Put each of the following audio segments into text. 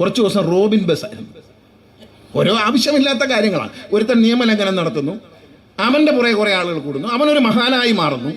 കുറച്ച് ദിവസം Robin bus ആയിരുന്നു. ഓരോ ആവശ്യമില്ലാത്ത കാര്യങ്ങളാണ്. ഒരുത്തൻ നിയമലംഘനം നടത്തുന്നു. അവന്റെ പുറകെ കുറേ ആളുകൾ കൂടുന്നു. അവനൊരു മഹാനായി മാറുന്നു.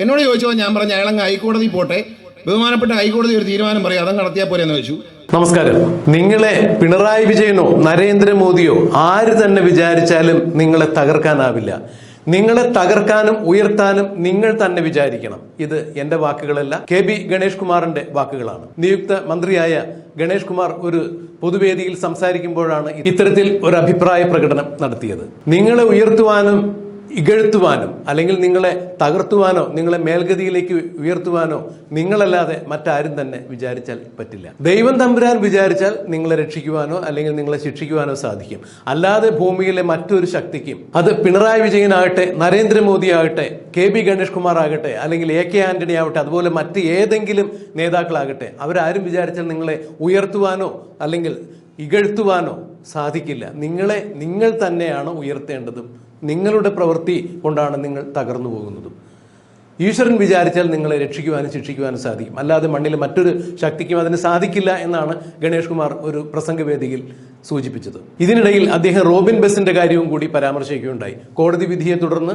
എന്നോട് ചോദിച്ചപ്പോൾ ഞാൻ പറഞ്ഞ അയാളങ്ങ് ഹൈക്കോടതി പോട്ടെ. ബഹുമാനപ്പെട്ട ഹൈക്കോടതി ഒരു തീരുമാനം പറയും. അതങ്ങ് നടത്തിയാൽ പോരെ എന്ന് വെച്ചു നമസ്കാരം. നിങ്ങളെ പിണറായി വിജയനോ നരേന്ദ്രമോദിയോ ആര് തന്നെ വിചാരിച്ചാലും നിങ്ങളെ തകർക്കാനാവില്ല. നിങ്ങളെ തകർക്കാനും ഉയർത്താനും നിങ്ങൾ തന്നെ വിചാരിക്കണം. ഇത് എന്റെ വാക്കുകളല്ല. കെ ബി ഗണേഷ് കുമാറിന്റെ വാക്കുകളാണ്. നിയുക്ത മന്ത്രിയായ ഗണേഷ് കുമാർ ഒരു പൊതുവേദിയിൽ സംസാരിക്കുമ്പോഴാണ് ഇത്തരത്തിൽ ഒരു അഭിപ്രായ പ്രകടനം നടത്തിയത്. നിങ്ങളെ ഉയർത്തുവാനും ഇകഴ്ത്തുവാനും അല്ലെങ്കിൽ നിങ്ങളെ തകർത്തുവാനോ നിങ്ങളെ മേൽഗതിയിലേക്ക് ഉയർത്തുവാനോ നിങ്ങളല്ലാതെ മറ്റാരും തന്നെ വിചാരിച്ചാൽ പറ്റില്ല. ദൈവം തമ്പുരാൻ വിചാരിച്ചാൽ നിങ്ങളെ രക്ഷിക്കുവാനോ അല്ലെങ്കിൽ നിങ്ങളെ ശിക്ഷിക്കുവാനോ സാധിക്കും. അല്ലാതെ ഭൂമിയിലെ മറ്റൊരു ശക്തിക്കും അത് പിണറായി വിജയനാകട്ടെ നരേന്ദ്രമോദി ആകട്ടെ കെ ബി ഗണേഷ് കുമാർ ആകട്ടെ അല്ലെങ്കിൽ എ കെ ആന്റണി ആവട്ടെ അതുപോലെ മറ്റ് ഏതെങ്കിലും നേതാക്കളാകട്ടെ അവരാരും വിചാരിച്ചാൽ നിങ്ങളെ ഉയർത്തുവാനോ അല്ലെങ്കിൽ ഇകഴ്ത്തുവാനോ സാധിക്കില്ല. നിങ്ങളെ നിങ്ങൾ തന്നെയാണ് ഉയർത്തേണ്ടതും നിങ്ങളുടെ പ്രവൃത്തി കൊണ്ടാണ് നിങ്ങൾ തകർന്നു പോകുന്നതും. ഈശ്വരൻ വിചാരിച്ചാൽ നിങ്ങളെ രക്ഷിക്കുവാനും ശിക്ഷിക്കുവാനും സാധിക്കും. അല്ലാതെ മണ്ണിൽ മറ്റൊരു ശക്തിക്കും അതിന് സാധിക്കില്ല എന്നാണ് ഗണേഷ് കുമാർ ഒരു പ്രസംഗവേദിയിൽ സൂചിപ്പിച്ചത്. ഇതിനിടയിൽ അദ്ദേഹം റോബിൻ ബസിന്റെ കാര്യവും കൂടി പരാമർശിക്കുകയുണ്ടായി. കോടതി വിധിയെ തുടർന്ന്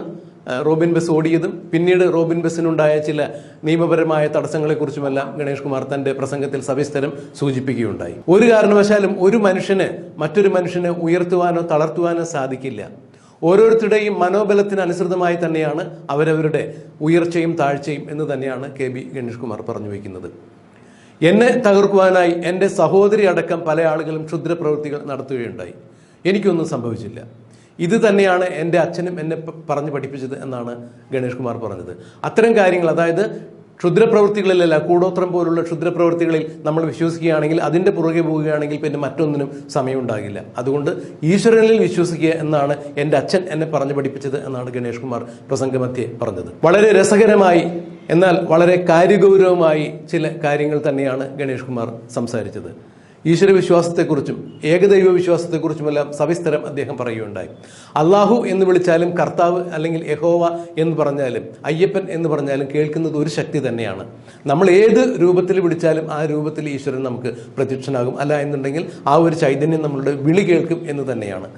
റോബിൻ ബസ് ഓടിയതും പിന്നീട് റോബിൻ ബസ്സിനുണ്ടായ ചില നിയമപരമായ തടസ്സങ്ങളെക്കുറിച്ചുമെല്ലാം ഗണേഷ് കുമാർ തന്റെ പ്രസംഗത്തിൽ സവിസ്തരം സൂചിപ്പിക്കുകയുണ്ടായി. ഒരു കാരണവശാലും ഒരു മനുഷ്യന് മറ്റൊരു മനുഷ്യനെ ഉയർത്തുവാനോ തളർത്തുവാനോ സാധിക്കില്ല. ഓരോരുത്തരുടെയും മനോബലത്തിന് അനുസൃതമായി തന്നെയാണ് അവരവരുടെ ഉയർച്ചയും താഴ്ചയും എന്ന് തന്നെയാണ് കെ ബി ഗണേഷ് കുമാർ പറഞ്ഞു വയ്ക്കുന്നത്. എന്നെ തകർക്കുവാനായി എന്റെ സഹോദരി അടക്കം പല ആളുകളും ക്ഷുദ്രപ്രവൃത്തികൾ നടത്തുകയുണ്ടായി. എനിക്കൊന്നും സംഭവിച്ചില്ല. ഇത് തന്നെയാണ് എന്റെ അച്ഛനും എന്നെ പറഞ്ഞു പഠിപ്പിച്ചത് എന്നാണ് ഗണേഷ് കുമാർ പറഞ്ഞത്. അത്തരം കാര്യങ്ങൾ അതായത് ക്ഷുദ്രപ്രവൃത്തികളിലല്ല കൂടോത്രം പോലുള്ള ക്ഷുദ്രപ്രവൃത്തികളിൽ നമ്മൾ വിശ്വസിക്കുകയാണെങ്കിൽ അതിന്റെ പുറകെ പോവുകയാണെങ്കിൽ പിന്നെ മറ്റൊന്നിനും സമയമുണ്ടാകില്ല. അതുകൊണ്ട് ഈശ്വരനിൽ വിശ്വസിക്കുക എന്നാണ് എന്റെ അച്ഛൻ എന്നെ പറഞ്ഞു പഠിപ്പിച്ചത് എന്നാണ് ഗണേഷ് കുമാർ പ്രസംഗമധ്യേ പറഞ്ഞത്. വളരെ രസകരമായി എന്നാൽ വളരെ കാര്യഗൗരവമായി ചില കാര്യങ്ങൾ തന്നെയാണ് ഗണേഷ് കുമാർ സംസാരിച്ചത്. ഈശ്വര വിശ്വാസത്തെക്കുറിച്ചും ഏകദൈവ വിശ്വാസത്തെക്കുറിച്ചുമെല്ലാം സവിസ്തരം അദ്ദേഹം പറയുകയുണ്ടായി. അള്ളാഹു എന്ന് വിളിച്ചാലും കർത്താവ് അല്ലെങ്കിൽ യഹോവ എന്ന് പറഞ്ഞാലും അയ്യപ്പൻ എന്ന് പറഞ്ഞാലും കേൾക്കുന്നത് ഒരു ശക്തി തന്നെയാണ്. നമ്മൾ ഏത് രൂപത്തിൽ വിളിച്ചാലും ആ രൂപത്തിൽ ഈശ്വരൻ നമുക്ക് പ്രത്യക്ഷനാകും. അല്ല എന്നുണ്ടെങ്കിൽ ആ ഒരു ചൈതന്യം നമ്മളുടെ വിളി കേൾക്കും എന്ന് തന്നെയാണ്.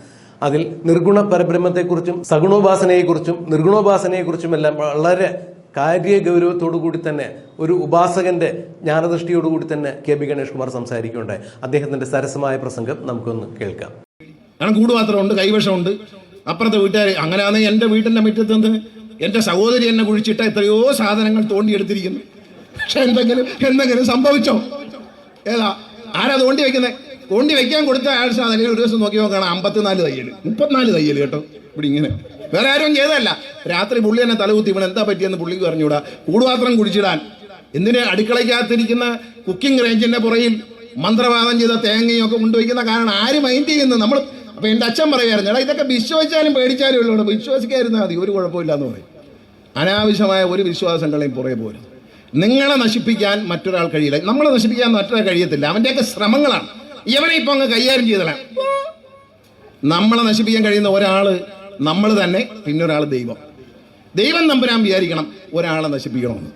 അതിൽ നിർഗുണ പരബ്രഹ്മത്തെക്കുറിച്ചും സഗുണോപാസനയെക്കുറിച്ചും നിർഗുണോപാസനയെക്കുറിച്ചുമെല്ലാം വളരെ കാര്യഗൗരവത്തോടു കൂടി തന്നെ ഒരു ഉപാസകന്റെ ജ്ഞാനദൃഷ്ടിയോടുകൂടി തന്നെ കെ ബി ഗണേഷ് കുമാർ സംസാരിക്കുകയുണ്ടായി. അദ്ദേഹത്തിന്റെ സരസമായ പ്രസംഗം നമുക്കൊന്ന് കേൾക്കാം. കാരണം കൂടുപാത്രമുണ്ട് കൈവശമുണ്ട്. അപ്പുറത്തെ വീട്ടുകാർ അങ്ങനെയാണെങ്കിൽ എന്റെ വീട്ടിന്റെ മുറ്റത്ത് നിന്ന് എന്റെ സഹോദരി എന്നെ കുഴിച്ചിട്ട് എത്രയോ സാധനങ്ങൾ തോണ്ടിയെടുത്തിരിക്കുന്നു. പക്ഷെ എന്തെങ്കിലും എന്തെങ്കിലും സംഭവിച്ചോ? ഏതാ ആരാ തോണ്ടി വെക്കുന്നത് തോണ്ടി വെക്കാൻ കൊടുത്ത ആൾ സാധനം ഒരു ദിവസം നോക്കി നോക്കണം അമ്പത്തിനാല് തയ്യൽ മുപ്പത്തിനാല് തയ്യൽ കേട്ടോ ഇവിടെ ഇങ്ങനെ. വേറെ ആരും ചെയ്തതല്ല. രാത്രി പുള്ളി തന്നെ തലകുത്തി ഇവിടെ എന്താ പറ്റിയെന്ന് പുള്ളിക്ക് പറഞ്ഞുകൂടാ? കൂടുപാത്രം കുടിച്ചിടാൻ. എന്തിന് അടുക്കളയ്ക്കകത്തിരിക്കുന്ന കുക്കിംഗ് റേഞ്ചിന്റെ പുറയിൽ മന്ത്രവാദം ചെയ്ത തേങ്ങയും ഒക്കെ കൊണ്ടുവയ്ക്കുന്ന കാരണം ആര് മൈൻഡ് ചെയ്യുന്നു? നമ്മൾ അപ്പൊ എന്റെ അച്ഛൻ പറയായിരുന്നു എടാ ഇതൊക്കെ വിശ്വസിച്ചാലും പേടിച്ചാലും ഉള്ളൂ വിശ്വസിക്കായിരുന്നാൽ മതി. ഒരു കുഴപ്പമില്ല എന്ന് പറയും. അനാവശ്യമായ ഒരു വിശ്വാസങ്ങളെയും പുറകെ പോരുത്. നിങ്ങളെ നശിപ്പിക്കാൻ മറ്റൊരാൾ കഴിയില്ല. നമ്മളെ നശിപ്പിക്കാൻ മറ്റൊരാൾ കഴിയത്തില്ല. അവന്റെയൊക്കെ ശ്രമങ്ങളാണ്. ഇവനെ ഇപ്പൊ അങ്ങ് കൈകാര്യം ചെയ്തலாம் നമ്മളെ നശിപ്പിക്കാൻ കഴിയുന്ന ഒരാൾ നമ്മൾ തന്നെ പിന്നെ ഒരാൾ ദൈവം. ദൈവം നമ്പരാൻ വിചാരിക്കണം ഒരാളെ നശിപ്പിക്കണമെന്ന്.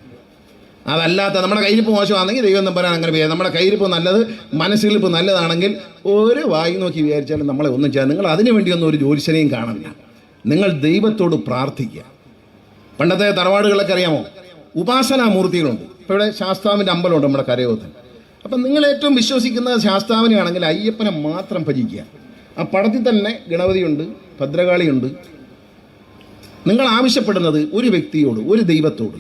അതല്ലാത്ത നമ്മുടെ കയ്യിരിപ്പ് മോശമാണെങ്കിൽ ദൈവം നമ്പരാൻ അങ്ങനെ വിചാരിക്കും. നമ്മുടെ കയ്യിരിപ്പ് നല്ലത് മനസ്സിലിപ്പ് നല്ലതാണെങ്കിൽ ഒരു വായി നോക്കി വിചാരിച്ചാലും നമ്മളെ ഒന്നും ചെയ്യാൻ നിങ്ങൾ അതിനു വേണ്ടിയൊന്നും ഒരു ജ്യോത്സ്യനെയും കാണില്ല നിങ്ങൾ ദൈവത്തോട് പ്രാർത്ഥിക്കുക. പണ്ടത്തെ തറവാടുകളൊക്കെ അറിയാമോ? ഉപാസനാമൂർത്തികളുണ്ട് ഇപ്പോൾ ഇവിടെ ശാസ്താവിന്റെ അമ്പലമുണ്ട് നമ്മുടെ കരയോധൻ. അപ്പം നിങ്ങൾ ഏറ്റവും വിശ്വസിക്കുന്നത് ശാസ്താവിനെയാണെങ്കിൽ അയ്യപ്പനെ മാത്രം ഭജിക്കുക. ആ പടത്തിൽ തന്നെ ഗണപതിയുണ്ട് ഭദ്രകാളിയുണ്ട്. നിങ്ങൾ ആവശ്യപ്പെടുന്നത് ഒരു വ്യക്തിയോട് ഒരു ദൈവത്തോട്.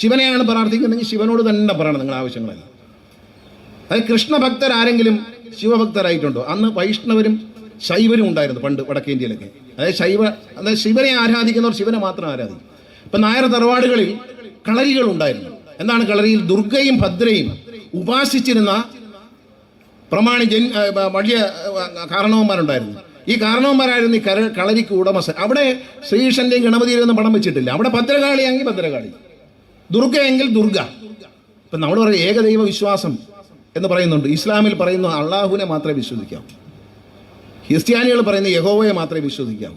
ശിവനെയാണ് പ്രാർത്ഥിക്കുന്നതെങ്കിൽ ശിവനോട് തന്നെ പറയണം നിങ്ങൾ ആവശ്യങ്ങളെല്ലാം. അതായത് കൃഷ്ണഭക്തരാരെങ്കിലും ശിവഭക്തരായിട്ടുണ്ടോ? അന്ന് വൈഷ്ണവരും ശൈവരും ഉണ്ടായിരുന്നു പണ്ട് വടക്കേ ഇന്ത്യയിലൊക്കെ. അതായത് ശൈവ അതായത് ശിവനെ ആരാധിക്കുന്നവർ ശിവനെ മാത്രം ആരാധിക്കും. ഇപ്പം നായർ തറവാടുകളിൽ കളരികൾ ഉണ്ടായിരുന്നു. എന്താണ് കളരിയിൽ? ദുർഗയും ഭദ്രയും ഉപാസിച്ചിരുന്ന പ്രമാണി ജൻ വലിയ കാരണവന്മാരുണ്ടായിരുന്നു. ഈ കാരണവന്മാരായിരുന്നു ഈ കര കളരിക്ക് ഉടമസ്ഥൻ. അവിടെ ശ്രീകൃഷ്ണന്റെ ഗണപതിയിലൊന്നും പടം വെച്ചിട്ടില്ല. അവിടെ ഭദ്രകാളിയാണെങ്കിൽ ഭദ്രകാളി. ദുർഗയെങ്കിൽ ദുർഗ. ഇപ്പം നമ്മൾ പറയും ഏകദൈവ വിശ്വാസം എന്ന് പറയുന്നുണ്ട്. ഇസ്ലാമിൽ പറയുന്നു അള്ളാഹുവിനെ മാത്രമേ വിശ്വസിക്കാവൂ ക്രിസ്ത്യാനികൾ പറയുന്ന യഹോവയെ മാത്രമേ വിശ്വസിക്കാവൂ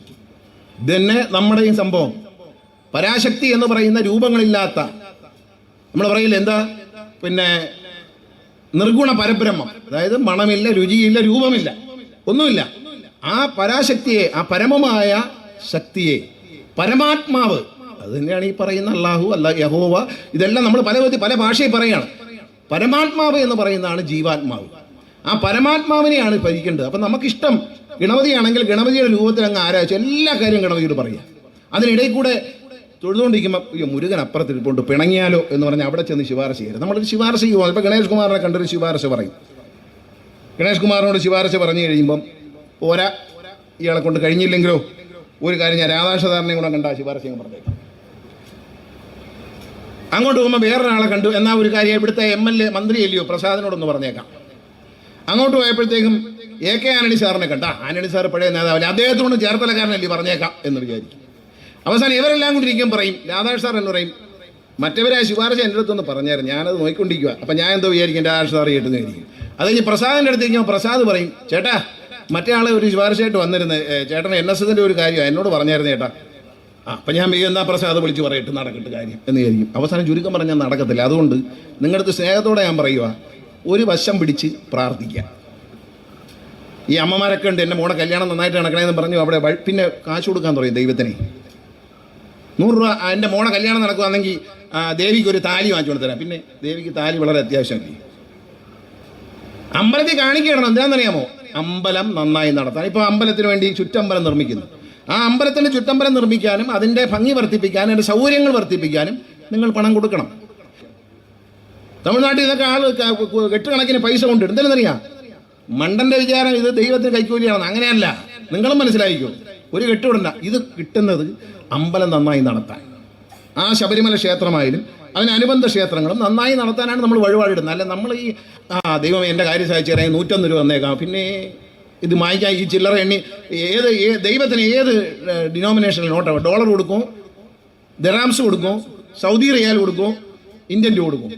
ഇതന്നെ നമ്മുടെ ഈ സംഭവം. പരാശക്തി എന്ന് പറയുന്ന രൂപങ്ങളില്ലാത്ത. നമ്മൾ പറയില്ല എന്താ? പിന്നെ നിർഗുണ പരബ്രഹ്മം. അതായത് മണമില്ല രുചിയില്ല രൂപമില്ല. ഒന്നുമില്ല. ആ പരാശക്തിയെ ആ പരമമായ ശക്തിയെ പരമാത്മാവ് അത് തന്നെയാണ് ഈ പറയുന്ന അള്ളാഹു അല്ല യഹോവ ഇതെല്ലാം നമ്മൾ പല പല ഭാഷയിൽ പറയാണ്. പരമാത്മാവ് എന്ന് പറയുന്നതാണ് ജീവാത്മാവ്. ആ പരമാത്മാവിനെയാണ് ഭരിക്കേണ്ടത്. അപ്പം നമുക്കിഷ്ടം ഗണപതിയാണെങ്കിൽ ഗണപതിയുടെ രൂപത്തിൽ അങ്ങ് ആരാധിച്ചു. എല്ലാ കാര്യവും ഗണപതിയോട് പറയുക അതിനിടയിൽ കൂടെ തൊഴുതുകൊണ്ടിരിക്കുമ്പോൾ അയ്യോ മുരുകൻ അപ്പുറത്തിരിപ്പുണ്ട് പിണങ്ങിയാലോ? എന്ന് പറഞ്ഞാൽ അവിടെ ചെന്ന് ശുപാർശ ചെയ്യരുത്. നമ്മളൊരു ശുപാർശ ചെയ്യുമോ? ഇപ്പോൾ ഗണേഷ് കുമാറിനെ കണ്ടൊരു ശുപാർശ പറയും. ഗണേഷ് കുമാറിനോട് ശുപാർശ പറഞ്ഞു കഴിയുമ്പം പോരാ ഇയാളെ കൊണ്ട് കഴിഞ്ഞില്ലെങ്കിലോ? ഒരു കാര്യം ഞാൻ രാധാക്ഷധാരനെയും കൂടെ കണ്ട ശുപാർശ ഞാൻ പറഞ്ഞേക്കാം. അങ്ങോട്ട് പോകുമ്പോൾ വേറൊരാളെ കണ്ടു. എന്നാ ഒരു കാര്യം ഇവിടുത്തെ എം എൽ എ മന്ത്രി അല്ലയോ പ്രസാദിനോടൊന്ന് പറഞ്ഞേക്കാം. അങ്ങോട്ട് പോയപ്പോഴത്തേക്കും എ കെ ആന്റണി സാറിനെ കണ്ട. ആന്റണി സാർ പഴയ നേതാവല്ലേ? അദ്ദേഹത്തോട് ചേർത്തലക്കാരനല്ലേ പറഞ്ഞേക്കാം എന്ന് വിചാരിക്കും. അവസാനം ഇവരെല്ലാം കൂടി ഇരിക്കും പറയും രാധാകൃഷ്ണ സാർ എന്ന് പറയും മറ്റവരെ ശുപാർശ എന്റെ അടുത്തൊന്ന് പറഞ്ഞായിരുന്നു ഞാനത് നോക്കിക്കൊണ്ടിരിക്കുക അപ്പം ഞാൻ എന്തോ വിചാരിക്കും രാധാകൃഷ്ണ സാർ കേട്ടെന്ന് വിചാരിക്കും. അത് കഴിഞ്ഞ് പ്രസാദിന്റെ അടുത്ത് ഇരിക്കുമ്പോൾ പ്രസാദ് പറയും ചേട്ടാ മറ്റേ ആളെ ഒരു ശുപാർശയായിട്ട് വന്നിരുന്നത് ചേട്ടൻ എൻ എസ് എസിന്റെ ഒരു കാര്യം എന്നോട് പറഞ്ഞായിരുന്നു ചേട്ടാ. ആ അപ്പം ഞാൻ എന്നാ പ്രസാദ് വിളിച്ച് പറയട്ട് നടക്കട്ടെ കാര്യം എന്ന് വിചാരിക്കും. അവസാനം ചുരുക്കം പറഞ്ഞാൽ നടക്കത്തില്ല. അതുകൊണ്ട് നിങ്ങളുടെ സ്നേഹത്തോടെ ഞാൻ പറയുക ഒരു വശം പിടിച്ച് പ്രാർത്ഥിക്കാം ഈ അമ്മമാരൊക്കെ ഉണ്ട് എന്റെ മോളെ കല്യാണം നന്നായിട്ട് നടക്കണമെന്ന് പറഞ്ഞു അവിടെ പിന്നെ കാശ് കൊടുക്കാൻ തുടങ്ങി ദൈവത്തിനെ. നൂറ് രൂപ എന്റെ മോളെ കല്യാണം നടക്കുകയാണെങ്കിൽ ദേവിക്ക് ഒരു താലി വാങ്ങിച്ചു കൊടുത്തരാം പിന്നെ ദേവിക്ക് താലി വളരെ അത്യാവശ്യമല്ലേ അമ്പലത്തിൽ കാണിക്കണം എന്താണെന്നറിയാമോ? അമ്പലം നന്നായി നടത്താൻ. ഇപ്പോൾ അമ്പലത്തിന് വേണ്ടി ചുറ്റമ്പലം നിർമ്മിക്കുന്നു. ആ അമ്പലത്തിന്റെ ചുറ്റമ്പലം നിർമ്മിക്കാനും അതിന്റെ ഭംഗി വർദ്ധിപ്പിക്കാനും അതിന്റെ സൗകര്യങ്ങൾ വർദ്ധിപ്പിക്കാനും നിങ്ങൾ പണം കൊടുക്കണം. തമിഴ്നാട്ടിൽ ഇതൊക്കെ ആൾ കെട്ടുകണക്കിന് പൈസ കൊണ്ടിടും എന്തിനെന്നറിയാം മണ്ടന്റെ വിചാരം ഇത് ദൈവത്തിന് കൈക്കൂലിയാണെന്ന്. അങ്ങനെയല്ല. നിങ്ങളും മനസ്സിലായിക്കോ? ഒരു കെട്ടുവിടണ്ട ഇത് കിട്ടുന്നത് അമ്പലം നന്നായി നടത്താൻ. ആ ശബരിമല ക്ഷേത്രമായാലും അതിനനുബന്ധ ക്ഷേത്രങ്ങളും നന്നായി നടത്താനാണ് നമ്മൾ വഴിപാടിടുന്നത്. അല്ല നമ്മൾ ഈ ആ ദൈവം എന്റെ കാര്യം സഹായിച്ചു തരാൻ നൂറ്റൊന്ന് രൂപ വന്നേക്കാം പിന്നെ ഇത് മായ്ക്കാൻ ഈ ചില്ലറ എണ്ണി ഏത് ദൈവത്തിന് ഏത് ഡിനോമിനേഷനിൽ നോട്ടാവും ഡോളർ കൊടുക്കും ദറാംസ് കൊടുക്കും സൗദി റിയാൽ കൊടുക്കും ഇന്ത്യൻ രൂപ കൊടുക്കും.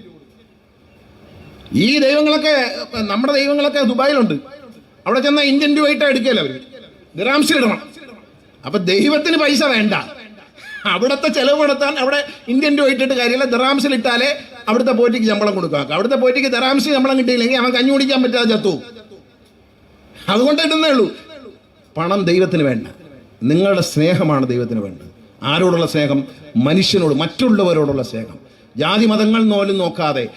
ഈ ദൈവങ്ങളൊക്കെ നമ്മുടെ ദൈവങ്ങളൊക്കെ ദുബായിലുണ്ട്. അവിടെ ചെന്നാൽ ഇന്ത്യൻ രൂപ ആയിട്ടാണ് എടുക്കുകയല്ലേ അവർ ദിറാംസിലിടണം അപ്പൊ ദൈവത്തിന് പൈസ വേണ്ട. അവിടുത്തെ ചെലവ് നടത്താൻ അവിടെ ഇന്ത്യൻ രൂപ ഇട്ടിട്ട് കാര്യമില്ല. ദറാംസിൽ ഇട്ടാലേ അവിടുത്തെ പോറ്റിക്ക് ശമ്പളം കൊടുക്കാം അവിടുത്തെ പോറ്റിക്ക് ദിറാംസ് ശമ്പളം കിട്ടിയില്ലെങ്കിൽ അവൻ കഞ്ഞു കുടിക്കാൻ പറ്റാതെ ചത്തു അതുകൊണ്ട് ഇടുന്നേ ഉള്ളൂ. പണം ദൈവത്തിന് വേണ്ട. നിങ്ങളുടെ സ്നേഹമാണ് ദൈവത്തിന് വേണ്ടത്. ആരോടുള്ള സ്നേഹം? മനുഷ്യനോട് മറ്റുള്ളവരോടുള്ള സ്നേഹം. ജാതി മതങ്ങൾ നോലും നോക്കാതെ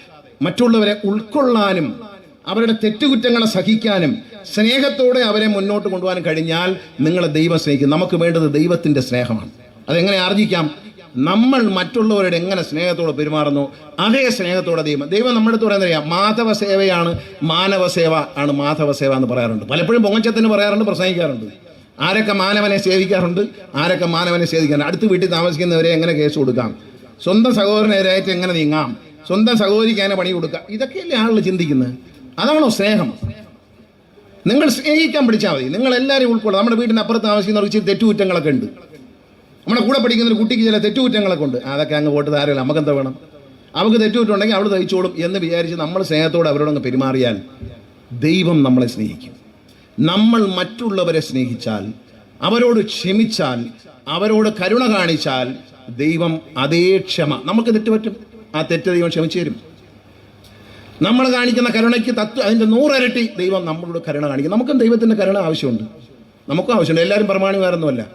മറ്റുള്ളവരെ ഉൾക്കൊള്ളാനും അവരുടെ തെറ്റുകുറ്റങ്ങളെ സഹിക്കാനും സ്നേഹത്തോടെ അവരെ മുന്നോട്ട് കൊണ്ടുപോകാൻ കഴിഞ്ഞാൽ നിങ്ങളെ ദൈവം സ്നേഹിക്കും. നമുക്ക് വേണ്ടത് ദൈവത്തിന്റെ സ്നേഹമാണ്. അതെങ്ങനെ ആർജിക്കാം? നമ്മൾ മറ്റുള്ളവരോട് എങ്ങനെ സ്നേഹത്തോടെ പെരുമാറുന്നു? അതേ സ്നേഹത്തോടെ ദൈവം. ദൈവം നമ്മുടെ അടുത്ത് പറയുന്നത് അറിയാം മാധവ സേവയാണ് മാനവ സേവ ആണ് മാധവ സേവ എന്ന് പറയാറുണ്ട്. പലപ്പോഴും പൊങ്ങച്ചത്തിന് പറയാറുണ്ട് പ്രസംഗിക്കാറുണ്ട്. ആരൊക്കെ മാനവനെ സേവിക്കാറുണ്ട്? ആരൊക്കെ മാനവനെ സേവിക്കാറുണ്ട്? അടുത്ത് വീട്ടിൽ താമസിക്കുന്നവരെ എങ്ങനെ കേസ് കൊടുക്കാം? സ്വന്തം സഹോദരനെതിരായിട്ട് എങ്ങനെ നീങ്ങാം? സ്വന്തം സഹോദരിക്കാനെ പണി കൊടുക്കാം? ഇതൊക്കെയല്ലേ ആളുകൾ ചിന്തിക്കുന്നത്? അതാണോ സ്നേഹം? നിങ്ങൾ സ്നേഹിക്കാൻ പഠിച്ചാൽ മതി. നിങ്ങൾ എല്ലാവരും ഉൾക്കൊള്ളുക നമ്മുടെ വീടിന്റെ അപ്പുറത്ത് താമസിക്കുന്നവർക്ക് ഇച്ചിരി തെറ്റുകുറ്റങ്ങളൊക്കെ ഉണ്ട്. നമ്മുടെ കൂടെ പഠിക്കുന്ന ഒരു കുട്ടിക്ക് ചില തെറ്റുകുറ്റങ്ങളൊക്കെ ഉണ്ട്. അതൊക്കെ അങ്ങ് പോട്ട് താരമില്ല നമുക്കെന്താ വേണം? അവർക്ക് തെറ്റുകുറ്റുണ്ടെങ്കിൽ അവൾ തയ്ച്ചോളും എന്ന് വിചാരിച്ച് നമ്മൾ സ്നേഹത്തോടെ അവരോടങ്ങ് പെരുമാറിയാൽ ദൈവം നമ്മളെ സ്നേഹിക്കും. നമ്മൾ മറ്റുള്ളവരെ സ്നേഹിച്ചാൽ അവരോട് ക്ഷമിച്ചാൽ അവരോട് കരുണ കാണിച്ചാൽ ദൈവം അതേ ക്ഷമ. നമുക്ക് തെറ്റുപറ്റും ആ തെറ്റ് ദൈവം ക്ഷമിച്ചു തരും. നമ്മൾ കാണിക്കുന്ന കരുണയ്ക്ക് തത്വ അതിന്റെ നൂറരട്ടി ദൈവം നമ്മളോട് കരുണ കാണിക്കും. നമുക്കും ദൈവത്തിന്റെ കരുണ ആവശ്യമുണ്ട്. നമുക്കും ആവശ്യമുണ്ട്. എല്ലാവരും പ്രമാണിമാരൊന്നുമല്ല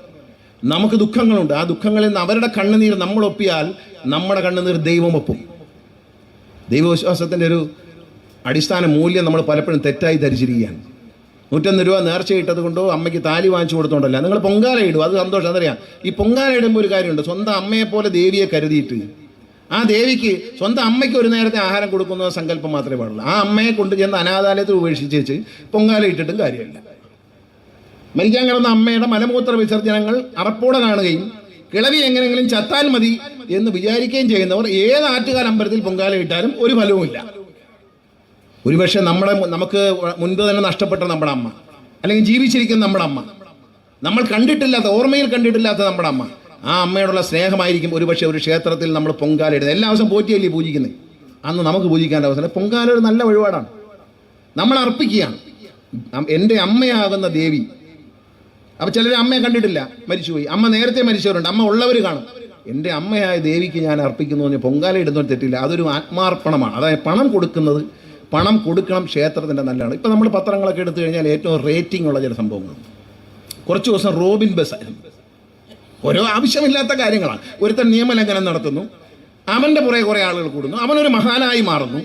നമുക്ക് ദുഃഖങ്ങളുണ്ട്. ആ ദുഃഖങ്ങളിൽ നിന്ന് അവരുടെ കണ്ണുനീർ നമ്മൾ ഒപ്പിയാൽ നമ്മുടെ കണ്ണുനീർ ദൈവം ഒപ്പും. ദൈവവിശ്വാസത്തിന്റെ ഒരു അടിസ്ഥാന മൂല്യം നമ്മൾ പലപ്പോഴും തെറ്റായി ധരിച്ചിരിക്കുകയാണ്. നൂറ്റൊന്ന് രൂപ നേർച്ച ഇട്ടത് കൊണ്ടോ അമ്മയ്ക്ക് താലി വാങ്ങിച്ചു കൊടുത്തോണ്ടല്ല. നിങ്ങൾ പൊങ്കാല ഇടും. അത് സന്തോഷം. അതറിയാം. ഈ പൊങ്കാല ഇടുമ്പോൾ ഒരു കാര്യമുണ്ട്. സ്വന്തം അമ്മയെപ്പോലെ ദേവിയെ കരുതിയിട്ട് ആ ദേവിക്ക് സ്വന്തം അമ്മയ്ക്ക് ഒരു നേരത്തെ ആഹാരം കൊടുക്കുന്ന സങ്കല്പം മാത്രമേ പാടുള്ളൂ. ആ അമ്മയെ കൊണ്ട് ചെന്ന് അനാഥാലയത്തിൽ ഉപേക്ഷിച്ചേച്ച് പൊങ്കാല ഇട്ടിട്ടും കാര്യമില്ല. മരിക്കാൻ കിടന്ന അമ്മയുടെ മലമൂത്ര വിസർജനങ്ങൾ അറപ്പോടെ കാണുകയും കിളവി എങ്ങനെങ്കിലും ചത്താൽ മതി എന്ന് വിചാരിക്കുകയും ചെയ്യുന്നവർ ഏത് ആറ്റുകാൽ അമ്പലത്തിൽ പൊങ്കാല ഇട്ടാലും ഒരു ഫലവുമില്ല. ഒരുപക്ഷെ നമ്മുടെ നമുക്ക് മുൻപ് തന്നെ നഷ്ടപ്പെട്ട നമ്മുടെ അമ്മ അല്ലെങ്കിൽ ജീവിച്ചിരിക്കുന്ന നമ്മുടെ അമ്മ. നമ്മൾ കണ്ടിട്ടില്ലാത്ത ഓർമ്മയിൽ കണ്ടിട്ടില്ലാത്ത നമ്മുടെ അമ്മ. ആ അമ്മയോടുള്ള സ്നേഹമായിരിക്കും ഒരുപക്ഷെ ഒരു ക്ഷേത്രത്തിൽ നമ്മൾ പൊങ്കാല ഇടുന്നത് എല്ലാ ദിവസവും പോറ്റിയല്ലേ പൂജിക്കുന്നത് അന്ന് നമുക്ക് പൂജിക്കാൻ അവസരം. പൊങ്കാല ഒരു നല്ല വഴിപാടാണ്. നമ്മൾ അർപ്പിക്കുകയാണ്. എന്റെ അമ്മയാകുന്ന ദേവി. അപ്പോൾ ചിലർ അമ്മയെ കണ്ടിട്ടില്ല മരിച്ചുപോയി. അമ്മ നേരത്തെ മരിച്ചവരുണ്ട്. അമ്മ ഉള്ളവർ കാണും. എന്റെ അമ്മയായ ദേവിക്ക് ഞാൻ അർപ്പിക്കുന്നു എന്ന് പൊങ്കാല ഇടുന്നൊരു തെറ്റില്ല. അതൊരു ആത്മാർപ്പണമാണ്. അതായത് പണം കൊടുക്കുന്നത്. പണം കൊടുക്കണം ക്ഷേത്രത്തിന്റെ നല്ലതാണ്. ഇപ്പം നമ്മൾ പത്രങ്ങളൊക്കെ എടുത്തു കഴിഞ്ഞാൽ ഏറ്റവും റേറ്റിംഗ് ഉള്ള ചില സംഭവങ്ങളുണ്ട്. കുറച്ച് ദിവസം റോബിൻ ബസ് ആയിരുന്നു. ഓരോ ആവശ്യമില്ലാത്ത കാര്യങ്ങളാണ്. ഒരുത്തൻ നിയമലംഘനം നടത്തുന്നു. അവന്റെ പുറകെ കുറേ ആളുകൾ കൂടുന്നു. അവനൊരു മഹാനായി മാറുന്നു.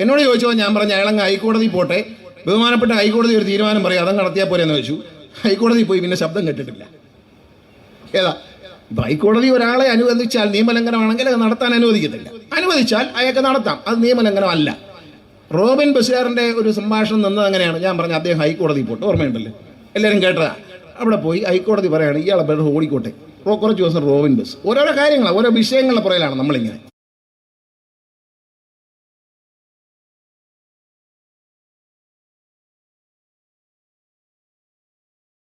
എന്നോട് ചോദിച്ചപ്പോൾ ഞാൻ പറഞ്ഞു അയാളങ്ങ് ഹൈക്കോടതി പോട്ടെ. ബഹുമാനപ്പെട്ട ഹൈക്കോടതി ഒരു തീരുമാനം പറയും. അതങ്ങ് നടത്തിയാൽ പോരെ എന്ന് വെച്ചു ഹൈക്കോടതി പോയി പിന്നെ ശബ്ദം കേട്ടിട്ടില്ല. ഏതാ? ഹൈക്കോടതി ഒരാളെ അനുവദിച്ചാൽ നിയമലംഘനമാണെങ്കിൽ അത് നടത്താൻ അനുവദിക്കത്തില്ല. അനുവദിച്ചാൽ അയാൾക്ക് നടത്താം. അത് നിയമലംഘനമല്ല. റോബിൻ ബഷീറിന്റെ ഒരു സംഭാഷണം നിന്നത് അങ്ങനെയാണ്. ഞാൻ പറഞ്ഞു അദ്ദേഹം ഹൈക്കോടതി പോട്ടെ. ഓർമ്മയുണ്ടല്ലോ? എല്ലാവരും കേട്ടതാ. അവിടെ പോയി ഹൈക്കോടതി പറയുകയാണ് ഇയാളെ പേര് ഓടിക്കോട്ടെ. കുറച്ച് ദിവസം റോവിൻ ബസ്. ഓരോരോ കാര്യങ്ങളാണ് ഓരോ വിഷയങ്ങളുടെ പുറകിലാണ് നമ്മളിങ്ങനെ.